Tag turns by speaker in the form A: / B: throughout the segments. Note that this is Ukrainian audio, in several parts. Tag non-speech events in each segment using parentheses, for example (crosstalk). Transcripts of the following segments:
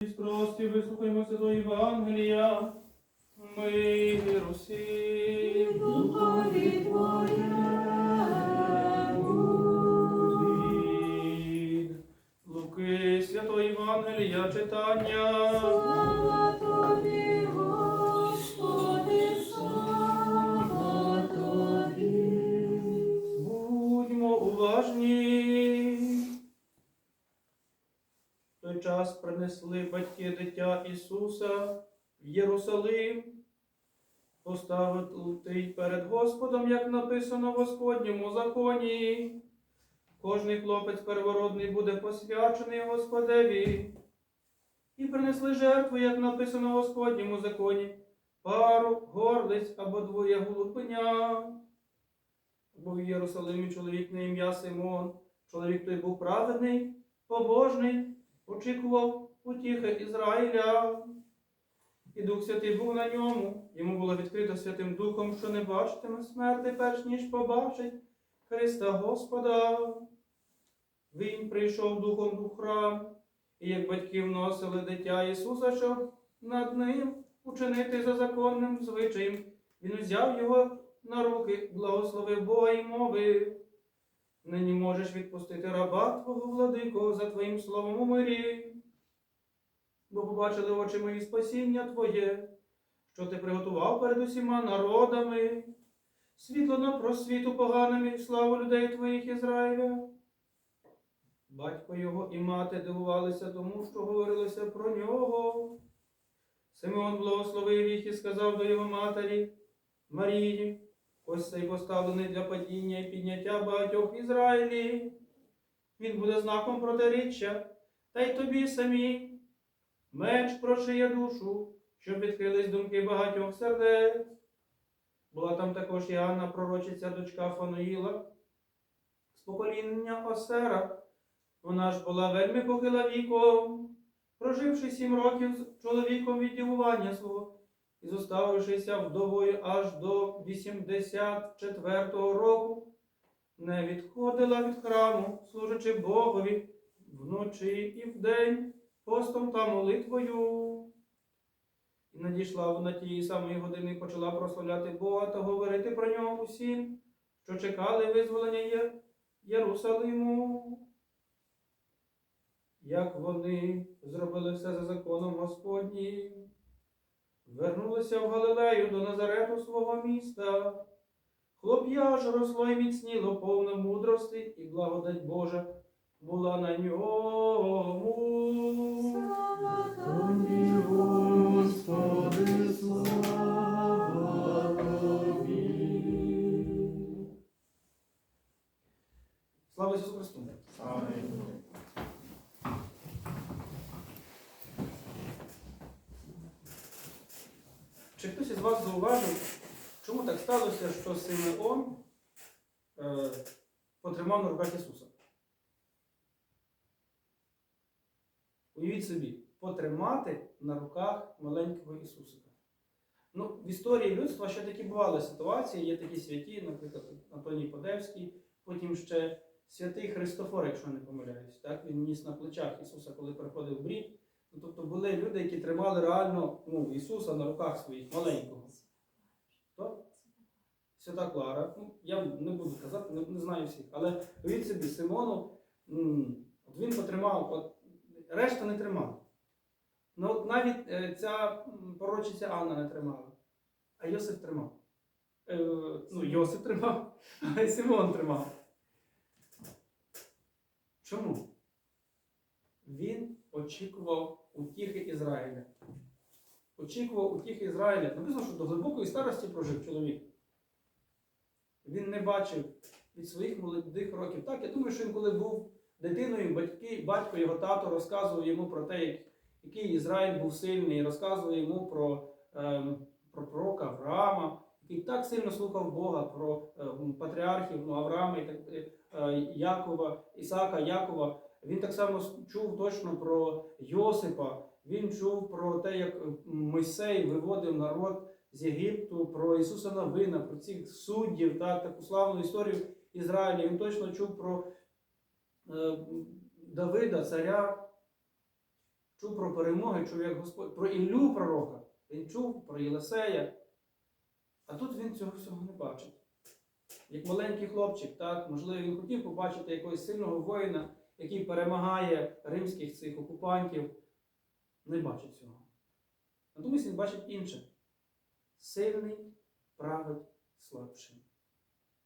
A: Прості, вислухаймо Святого Євангелія. ми Русі.
B: Духові
A: Від Луки Святого Євангелія читання. Час принесли батьки дитя Ісуса в Єрусалим, поставити перед Господом, як написано в Господньому законі. Кожний хлопець первородний буде посвячений Господеві. І принесли жертву, як написано в Господньому законі, пару, горлиць або двоє голубеня. Був в Єрусалимі чоловік на ім'я Симон. Чоловік той був праведний, побожний, очікував утіхи Ізраїля. І Дух Святий був на ньому. Йому було відкрито Святим Духом, що не бачитиме смерти, перш ніж побачить Христа Господа. Він прийшов духом у храм, і як батьки вносили дитя Ісуса, щоб над ним учинити за законним звичаєм, він взяв його на руки, благословив Бога і мовив. Нині можеш відпустити раба Твого владико за Твоїм словом у мирі. Бо побачили очі мої спасіння Твоє, що ти приготував перед усіма народами, світло на просвіту поганим і славу людей Твоїх Ізраїля. Батько його і мати дивувалися тому, що говорилося про нього. Симеон благословив їх і сказав до його матері Марії, ось цей поставлений для падіння і підняття багатьох Ізраїлі. Він буде знаком протиріччя, та й тобі самі. Меч прошиє душу, щоб відкрились думки багатьох сердець. Була там також і Анна, пророчиця дочка Фануїла, з покоління Осера. Вона ж була вельми похила віком, проживши сім років з чоловіком від дівування свого і зоставившися вдовою аж до 84-го року, не відходила від храму, служачи Богові вночі і вдень, постом та молитвою. І надійшла вона тієї самої години і почала прославляти Бога та говорити про нього усім, що чекали визволення Єрусалиму. Як вони зробили все за законом Господнім, вернулися в Галилею до Назарету свого міста. Хлоп'я ж росло й міцніло повне мудрості, і благодать Божа була на ньому.
B: Слава тобі, Господи, слава тобі.
A: Слава Ісусу Христу! Чи хтось із вас зауважив, чому так сталося, що Симеон е, потримав на руках Ісуса? Уявіть собі, потримати на руках маленького Ісусика. Ну, в історії людства ще такі бували ситуації, є такі святі, наприклад, Антоній Подевський, потім ще святий Христофор, якщо не помиляюсь. Так? Він ніс на плечах Ісуса, коли приходив брід. Ну, тобто були люди, які тримали реально ну, Ісуса на руках своїх маленького. Хто? Свята Клара. Ну, я не буду казати, не, не знаю всіх. Але уявіть собі, Симону, м, от він потримав, от, решта не тримав. Ну от навіть е, ця м, пророчиця Анна не тримала, а Йосип тримав. Е, ну, Йосип тримав, (laughs) а Симон тримав. Чому? Він очікував утіхи Ізраїля. Очікував утіхи Ізраїля. Написано, що до глибокої старості прожив чоловік. Він не бачив від своїх молодих років. Так, я думаю, що він коли був дитиною, батьки, батько його тато розказував йому про те, який Ізраїль був сильний, розказував йому про, ем, про пророка Авраама, який так сильно слухав Бога, про ем, патріархів ну, Авраама, і так, е, Якова, Ісака, Якова. Він так само чув точно про Йосипа, він чув про те, як Мойсей виводив народ з Єгипту, про Ісуса Новина, про цих суддів, так, таку славну історію Ізраїля. Він точно чув про е, Давида, царя. чув про перемоги, чув як Господь, про Іллю пророка. Він чув про Єлисея. А тут він цього всього не бачить. Як маленький хлопчик, так, можливо, він хотів побачити якогось сильного воїна, який перемагає римських цих окупантів. Не бачить цього. Натомість він бачить інше. Сильний править слабшим.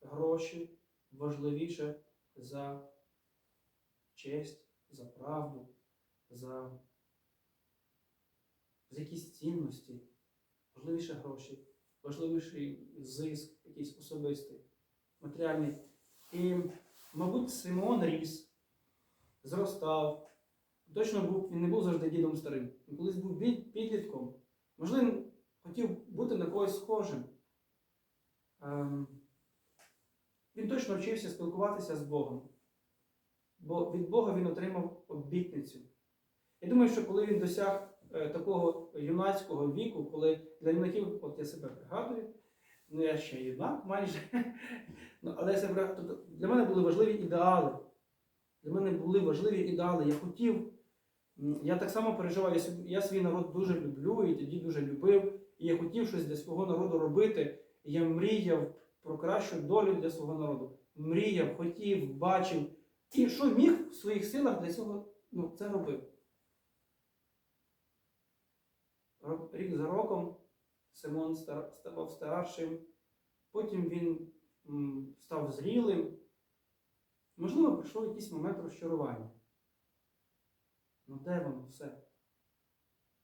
A: Гроші важливіше за честь, за правду, за, за якісь цінності, важливіше гроші, важливіший зиск, якийсь особистий, матеріальний. І, мабуть, Симон ріс, зростав. Точно був, він не був завжди дідом старим. Він колись був підлітком. Можливо, хотів бути на когось схожим. Ем, він точно вчився спілкуватися з Богом. Бо від Бога він отримав обітницю. Я думаю, що коли він досяг е, такого юнацького віку, коли для юнаків, от я себе пригадую, ну я ще юнак майже, (laughs) ну, але тобто для мене були важливі ідеали. Для мене були важливі ідеали. Я хотів, я так само переживав, я, свій- народ дуже люблю і тоді дуже любив, і я хотів щось для свого народу робити. І я мріяв про кращу долю для свого народу. Мріяв, хотів, бачив. І що міг в своїх силах для цього ну, це робив. Рік за роком Симон ставав старшим, потім він став зрілим. Можливо, прийшов якийсь момент розчарування. Ну де воно все?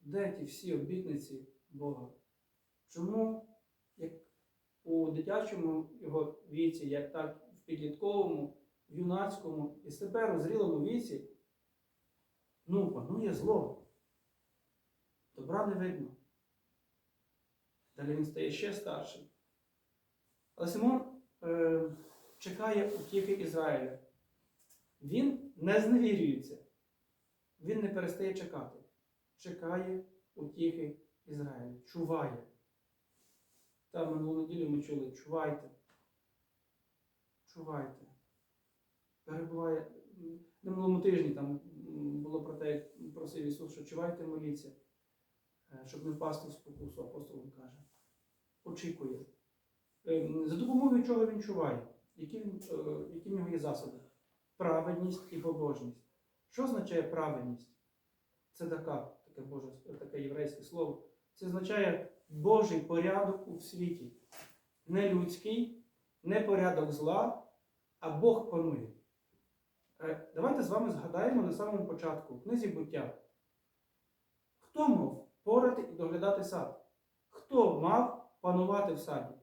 A: Де ті всі обітниці Бога? Чому, як у дитячому його віці, як так в підлітковому, в юнацькому і тепер у зрілому віці, ну, панує зло. Добра не видно. Далі він стає ще старшим. Але Симон е, чекає утіхи Ізраїля. Він не зневірюється. Він не перестає чекати. Чекає утіхи Ізраїля. Чуває. Там минулу неділю ми чули, чувайте. Чувайте. Перебуває. На минулому тижні там було про те, як просив Ісус, що чувайте, моліться, е, щоб не впасти в спокусу, апостол каже. Очікує. Ем, За допомогою чого він чуває? Які, він, е, які в нього є засоби? Праведність і побожність. Що означає праведність? Це така, таке, Боже, таке єврейське слово. Це означає Божий порядок у світі. Не людський, не порядок зла, а Бог панує. Е, Давайте з вами згадаємо на самому початку, в книзі буття. Хто мав порати і доглядати сад? Хто мав панувати в саді?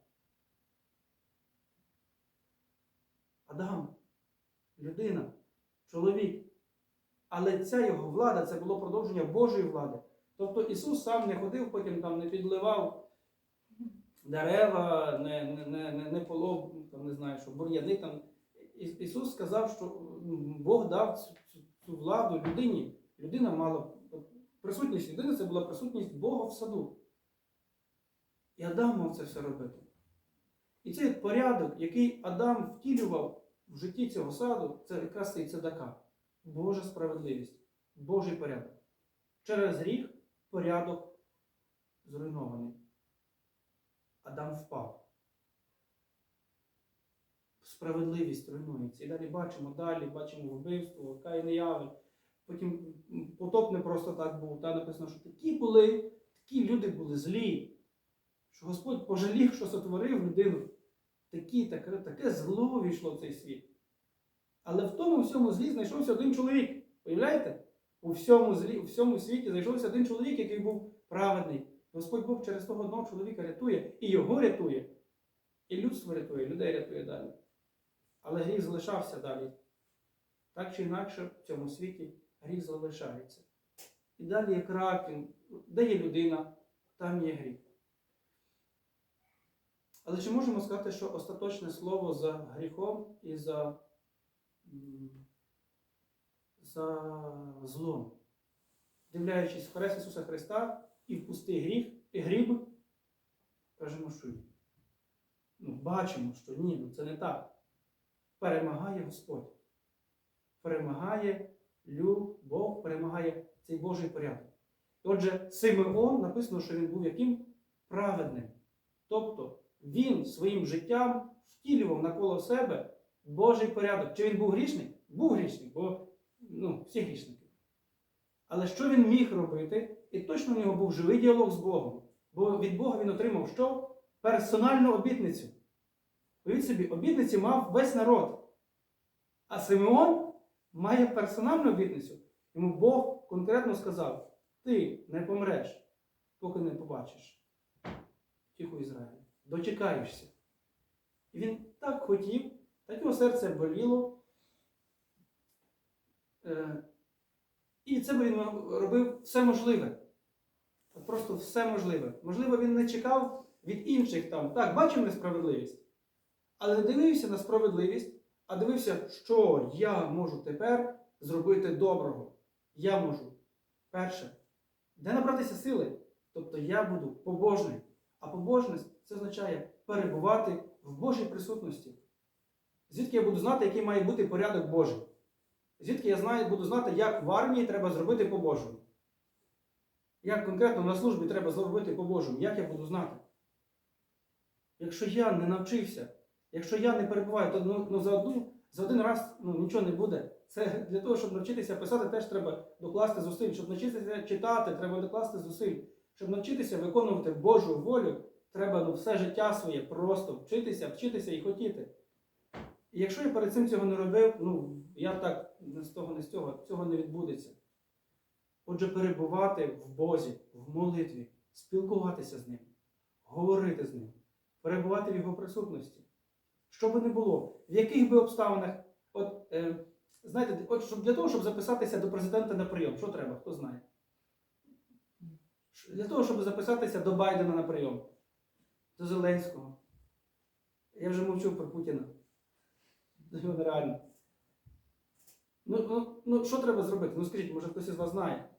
A: Адам, людина, чоловік. Але ця його влада це було продовження Божої влади. Тобто Ісус сам не ходив, потім там не підливав дерева, не, не, не, не, полов, там, не знаю, що бур'яни там. Ісус сказав, що Бог дав цю, цю, цю владу людині. Людина мала присутність людини це була присутність Бога в саду. І Адам мав це все робити. І цей порядок, який Адам втілював в житті цього саду, це якраз цей цедака. Божа справедливість, Божий порядок. Через гріх порядок зруйнований. Адам впав. Справедливість руйнується. І далі бачимо, далі бачимо вбивство, і Авель. Потім потоп не просто так був. Та написано, що такі були, такі люди були злі, що Господь пожалів, що сотворив людину. Такі, таке, таке зло війшло в цей світ. Але в тому всьому злі знайшовся один чоловік. Уявляєте? У всьому злі, у всьому світі знайшовся один чоловік, який був праведний. Господь Бог через того одного чоловіка рятує, і його рятує, і людство рятує, людей рятує далі. Але гріх залишався далі. Так чи інакше в цьому світі гріх залишається. І далі як рак, де є людина, там є гріх. Але чи можемо сказати, що остаточне слово за гріхом і за, за злом? Дивляючись в Хрест Ісуса Христа і в пустий гріх, і гріб, кажемо, що ні. Ну, бачимо, що ні, ну це не так. Перемагає Господь. Перемагає любов, перемагає цей Божий порядок. Отже, Симеон написано, що він був яким праведним. Тобто він своїм життям втілював навколо себе Божий порядок. Чи він був грішний? Був грішний, бо ну, всі грішники. Але що він міг робити? І точно в нього був живий діалог з Богом. Бо від Бога він отримав що? Персональну обітницю. Уявіть собі, обітниці мав весь народ. А Симеон має персональну обітницю. Йому Бог конкретно сказав: ти не помреш, поки не побачиш. Тихо Ізраїль. Дочекаєшся. І він так хотів, так його серце боліло. Е, і це він робив все можливе. Просто все можливе. Можливо, він не чекав від інших там. Так, бачив несправедливість. Але не дивився на справедливість, а дивився, що я можу тепер зробити доброго. Я можу. Перше, де набратися сили? Тобто я буду побожний. А побожність це означає перебувати в Божій присутності. Звідки я буду знати, який має бути порядок Божий? Звідки я знаю, буду знати, як в армії треба зробити по-божому? Як конкретно на службі треба зробити по-божому? Як я буду знати? Якщо я не навчився, якщо я не перебуваю, то ну, ну, за, одну, за один раз ну, нічого не буде. Це для того, щоб навчитися писати, теж треба докласти зусиль. Щоб навчитися читати, треба докласти зусиль. Щоб навчитися виконувати Божу волю, треба ну, все життя своє просто вчитися, вчитися і хотіти. І якщо я перед цим цього не робив, ну я так не з того, не з цього, цього не відбудеться. Отже, перебувати в Бозі, в молитві, спілкуватися з ним, говорити з ним, перебувати в його присутності. Що би не було, в яких би обставинах, от, е, знаєте, от щоб, для того, щоб записатися до президента на прийом, що треба, хто знає? Для того, щоб записатися до Байдена на прийом, до Зеленського. Я вже мовчу про Путіна. (laughs) Нереально. Ну, ну, ну, що треба зробити? Ну скажіть, може хтось із вас знає.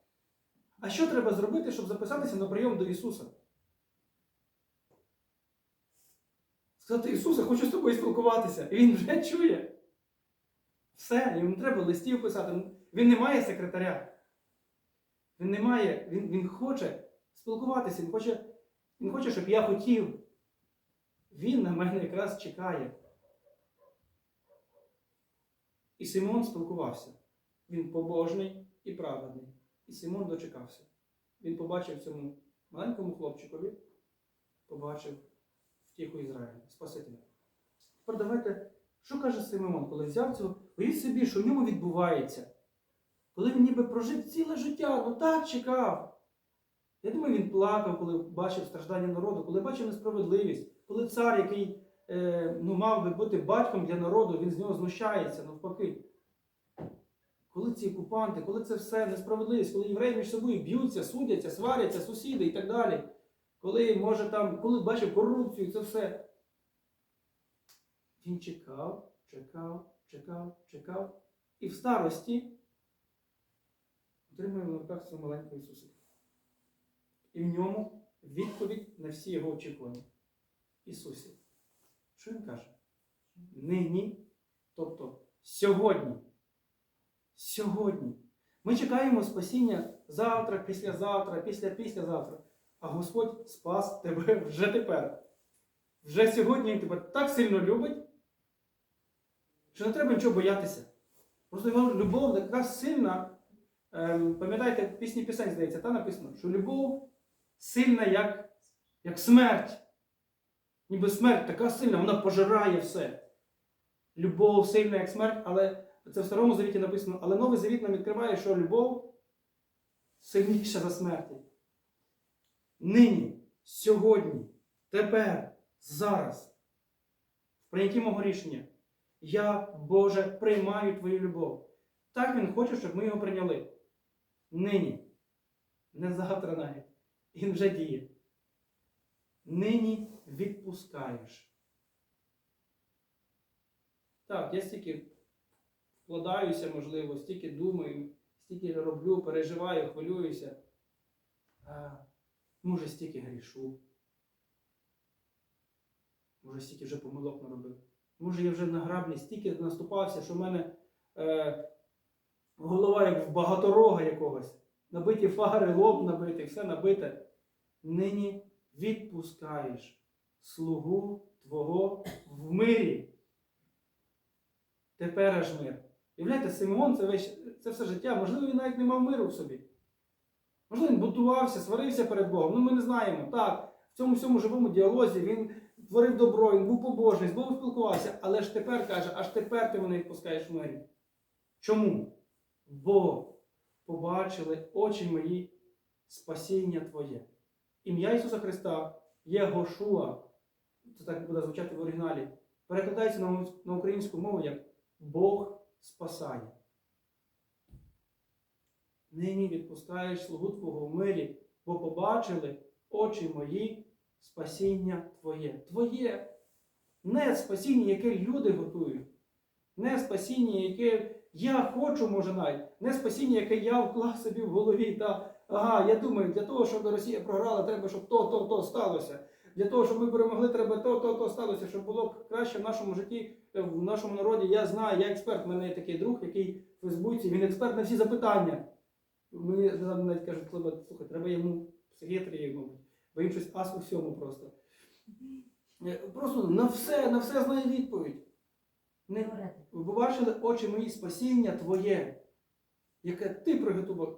A: А що треба зробити, щоб записатися на прийом до Ісуса? Сказати, Ісусе, хочу з тобою спілкуватися. І Він вже чує. Все, йому треба листів писати. Він не має секретаря. Він не має, він, він хоче спілкуватися, він хоче, він хоче, щоб я хотів. Він на мене якраз чекає. І Симон спілкувався. Він побожний і праведний. І Симон дочекався. Він побачив цьому маленькому хлопчикові, побачив втіху Ізраїля, Спасителя. Тепер давайте, що каже Симон, коли взяв цього, уявіть собі, що в ньому відбувається. Коли він ніби прожив ціле життя, ну так чекав. Я думаю, він плакав, коли бачив страждання народу, коли бачив несправедливість, коли цар, який е, ну, мав би бути батьком для народу, він з нього знущається навпаки. Коли ці окупанти, коли це все несправедливість, коли євреї між собою б'ються, судяться, сваряться, сусіди і так далі. Коли може там, коли бачив корупцію, це все. Він чекав, чекав, чекав, чекав. І в старості отримує на руках цього маленького Ісуса. І в ньому відповідь на всі його очікування. Ісусі. Що він каже? Нині, тобто сьогодні. Сьогодні. Ми чекаємо спасіння завтра, післязавтра, після післязавтра. А Господь спас тебе вже тепер. Вже сьогодні Він тебе так сильно любить, що не треба нічого боятися. Просто його любов така сильна. Ем, пам'ятаєте, пісні пісень, здається, та написано, що любов сильна, як, як смерть. Ніби смерть така сильна, вона пожирає все. Любов сильна, як смерть, але це в Старому Завіті написано, але Новий Завіт нам відкриває, що любов сильніша за смерть. Нині, сьогодні, тепер, зараз, в прийнятті мого рішення, я, Боже, приймаю Твою любов. Так Він хоче, щоб ми його прийняли. Нині, не завтра навіть. Він вже діє. Нині відпускаєш. Так, я стільки вкладаюся, можливо, стільки думаю, стільки роблю, переживаю, хвилююся. А, може, стільки грішу. Може, стільки вже помилок наробив. Може, я вже на граблі стільки наступався, що в мене е, голова як в багаторога якогось. набиті фари, лоб набитий, все набите. Нині відпускаєш слугу Твого в мирі. Тепер аж мир. Являєте, Симеон це, весь, це все життя, можливо, він навіть не мав миру в собі. Можливо, він бутувався, сварився перед Богом. Ну, ми не знаємо. Так, в цьому всьому живому діалозі він творив добро, він був побожний, з Богом спілкувався, але ж тепер каже, аж тепер ти мене відпускаєш в мирі. Чому? Бо побачили очі мої спасіння Твоє. Ім'я Ісуса Христа є Гошуа. Це так буде звучати в оригіналі. Перекладається на, українську мову як Бог спасає. Нині відпускаєш слугу Твого в мирі, бо побачили очі мої спасіння Твоє. Твоє. Не спасіння, яке люди готують. Не спасіння, яке я хочу, може навіть. Не спасіння, яке я вклав собі в голові. Та, ага, я думаю, для того, щоб Росія програла, треба, щоб то, то, то сталося. Для того, щоб ми перемогли, треба то, то, то сталося, щоб було краще в нашому житті, е, в нашому народі. Я знаю, я експерт. У мене є такий друг, який в Фейсбуці, він експерт на всі запитання. Мені навіть кажуть, слухай, треба йому психіатрію, мабуть, бо він щось ас у всьому просто. Е, Просто на все, на все знає відповідь. Не, ви побачили очі мої спасіння Твоє, яке Ти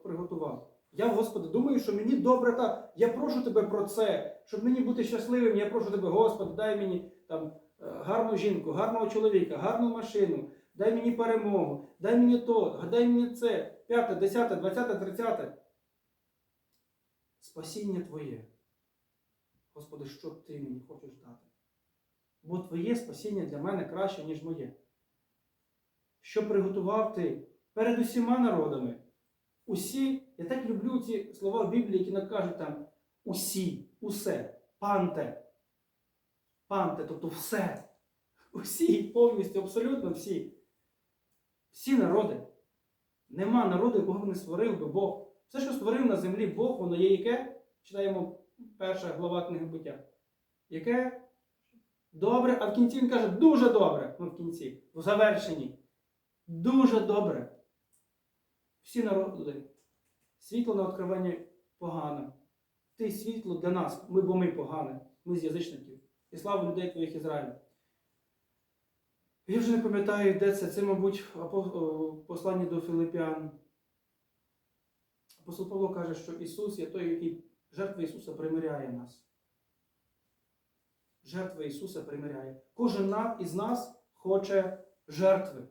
A: приготував. Я, Господи, думаю, що мені добре так. Я прошу тебе про це, щоб мені бути щасливим. Я прошу тебе, Господи, дай мені там е, гарну жінку, гарного чоловіка, гарну машину, дай мені перемогу, дай мені то, дай мені це, п'яте, десяте, двадцяте, тридцяте. Спасіння Твоє. Господи, що ти мені хочеш дати? Бо Твоє спасіння для мене краще, ніж моє. Що приготував ти перед усіма народами? Усі, я так люблю ці слова в Біблії, які нам кажуть там усі, усе, панте. Панте, тобто все. Усі, повністю, абсолютно всі. Всі народи. Нема народу, якого не створив би Бог. Все, що створив на землі Бог, воно є яке? Читаємо перша глава книги буття. Яке? Добре, а в кінці він каже дуже добре. Ну, в кінці, в завершенні. Дуже добре. Всі народи. Світло на відкриванні погане. Ти світло для нас, ми, бо ми погане. Ми з язичників. І слава людей твоїх Ізраїля. Я вже не пам'ятаю, де це. Це, мабуть, о, послання до Филиппіан. Апостол Павло каже, що Ісус є той, який жертва Ісуса примиряє нас. Жертва Ісуса примиряє. Кожен із нас хоче жертви.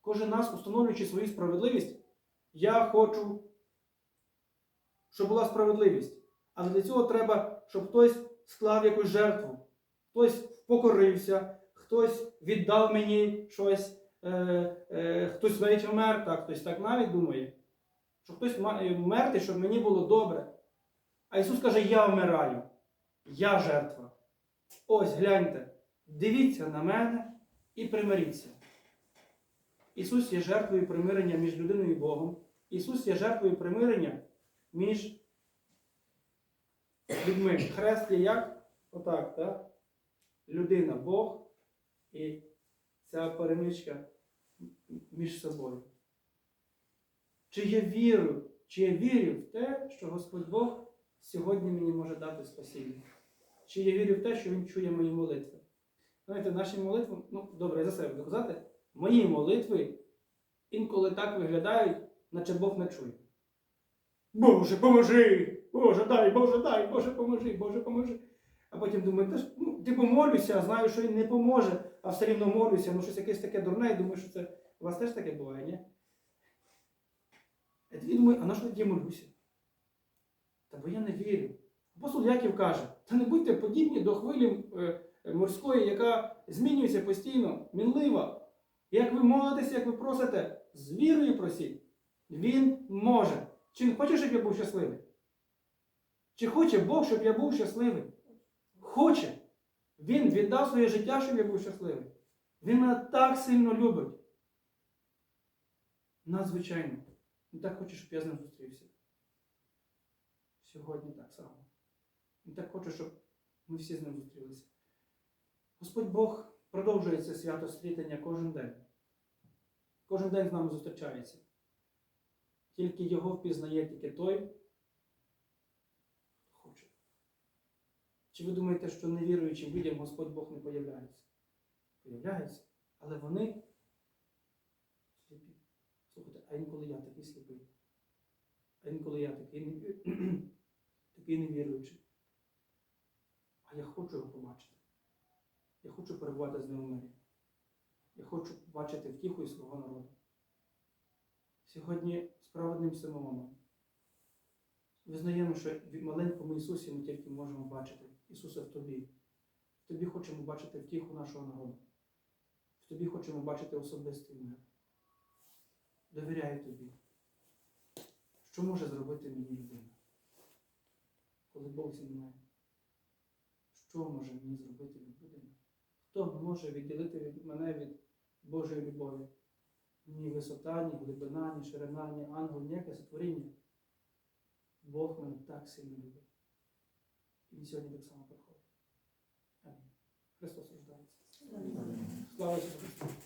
A: Кожен нас, установлюючи свою справедливість, я хочу, щоб була справедливість. Але для цього треба, щоб хтось склав якусь жертву, хтось покорився, хтось віддав мені щось, е, е, хтось навіть вмер, так, хтось так навіть думає, що хтось має вмерти, щоб мені було добре. А Ісус каже, я вмираю, я жертва. Ось гляньте, дивіться на мене і примиріться. Ісус є жертвою примирення між людиною і Богом. Ісус є жертвою примирення між людьми. Хрест є як? Отак, так? Людина, Бог і ця перемичка між собою. Чи я вірю, чи я вірю в те, що Господь Бог сьогодні мені може дати спасіння? Чи я вірю в те, що Він чує мої молитви? Знаєте, наші молитви, ну добре, я за себе буду казати, мої молитви інколи так виглядають, наче Бог не чує. Боже, поможи! Боже, дай, Боже, дай, Боже, поможи, Боже, поможи. А потім думаю, та ж, ну, ти помолюся, а знаю, що він не поможе, а все рівно молюся, ну щось якесь таке дурне, і думаю, що це у вас теж таке буває, ні? Я тоді думаю, а на що тоді молюся? Та бо я не вірю. Апостол Яків каже, та не будьте подібні до хвилі е, морської, яка змінюється постійно, мінлива. Як ви молитеся, як ви просите, з вірою просіть. Він може. Чи він хоче, щоб я був щасливий? Чи хоче Бог, щоб я був щасливий? Хоче. Він віддав своє життя, щоб я був щасливий. Він мене так сильно любить. Надзвичайно. Він так хоче, щоб я з ним зустрівся. Сьогодні так само. Він так хоче, щоб ми всі з ним зустрілися. Господь Бог продовжує це свято світання кожен день. Кожен день з нами зустрічається. Тільки його впізнає тільки той, хто хоче. Чи ви думаєте, що невіруючим людям Господь Бог не появляється? Появляється, але вони сліпі. Слухайте, а інколи я такий сліпий. А інколи я такий, (clears throat) такий невіруючий. А я хочу його побачити. Я хочу перебувати з ним у мирі. Я хочу бачити втіху і свого народу. Сьогодні справедним Симоном. Визнаємо, що в маленькому Ісусі ми тільки можемо бачити Ісуса в тобі. В тобі хочемо бачити втіху нашого народу. В тобі хочемо бачити особистий мир. Довіряю тобі. Що може зробити мені людина? Коли Бог зі мною? Що може мені зробити людина? Хто може відділити від мене від Божої любові? Ні висота, ні глибина, ні ширина, ні ангел, ніяке сотворіння. Бог мене так сильно любить. І він сьогодні так само приходить. Амінь. Христос рождається. Слава Ісусу Христу!